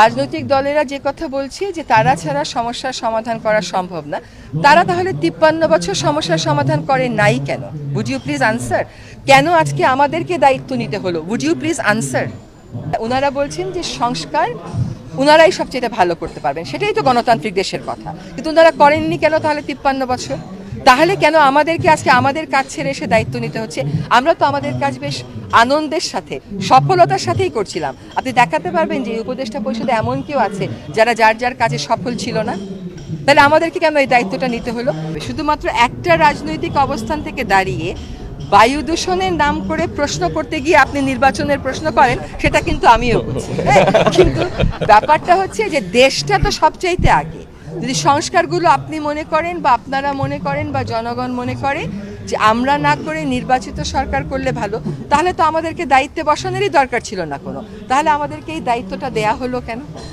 রাজনৈতিক দলেরা যে কথা বলছে যে তারা ছাড়া সমস্যার সমাধান করা সম্ভব না, তারা তাহলে তিপ্পান্ন বছর সমস্যার সমাধান করে নাই কেন? উড ইউ প্লিজ আনসার কেন আজকে আমাদেরকে দায়িত্ব নিতে হলো? উড ইউ প্লিজ আনসার ওনারা বলছেন যে সংস্কার ওনারাই সবচেয়ে ভালো করতে পারবেন, সেটাই তো গণতান্ত্রিক দেশের কথা। কিন্তু ওনারা করেননি কেন তাহলে তিপ্পান্ন বছর? তাহলে কেন আমাদেরকে আজকে আমাদের কাজ ছেড়ে এসে দায়িত্ব নিতে হচ্ছে? আমরা তো আমাদের কাজ বেশ আনন্দের সাথে সফলতার সাথেই করছিলাম। আপনি দেখাতে পারবেন যে উপদেষ্টা পরিষদে এমন কেউ আছে যারা যার যার কাজে সফল ছিল না? তাহলে আমাদেরকে কেন এই দায়িত্বটা নিতে হলো? শুধুমাত্র একটা রাজনৈতিক অবস্থান থেকে দাঁড়িয়ে বায়ু দূষণের নাম করে প্রশ্ন করতে গিয়ে আপনি নির্বাচনের প্রশ্ন করেন সেটা কিন্তু আমিও হ্যাঁ, কিন্তু ব্যাপারটা হচ্ছে যে দেশটা তো সবচাইতে আগে। যদি সংস্কারগুলো আপনি মনে করেন বা আপনারা মনে করেন বা জনগণ মনে করে যে আমরা না করে নির্বাচিত সরকার করলে ভালো, তাহলে তো আমাদেরকে দায়িত্বে বসানোরই দরকার ছিল না কোনো। তাহলে আমাদেরকে এই দায়িত্বটা দেয়া হলো কেন?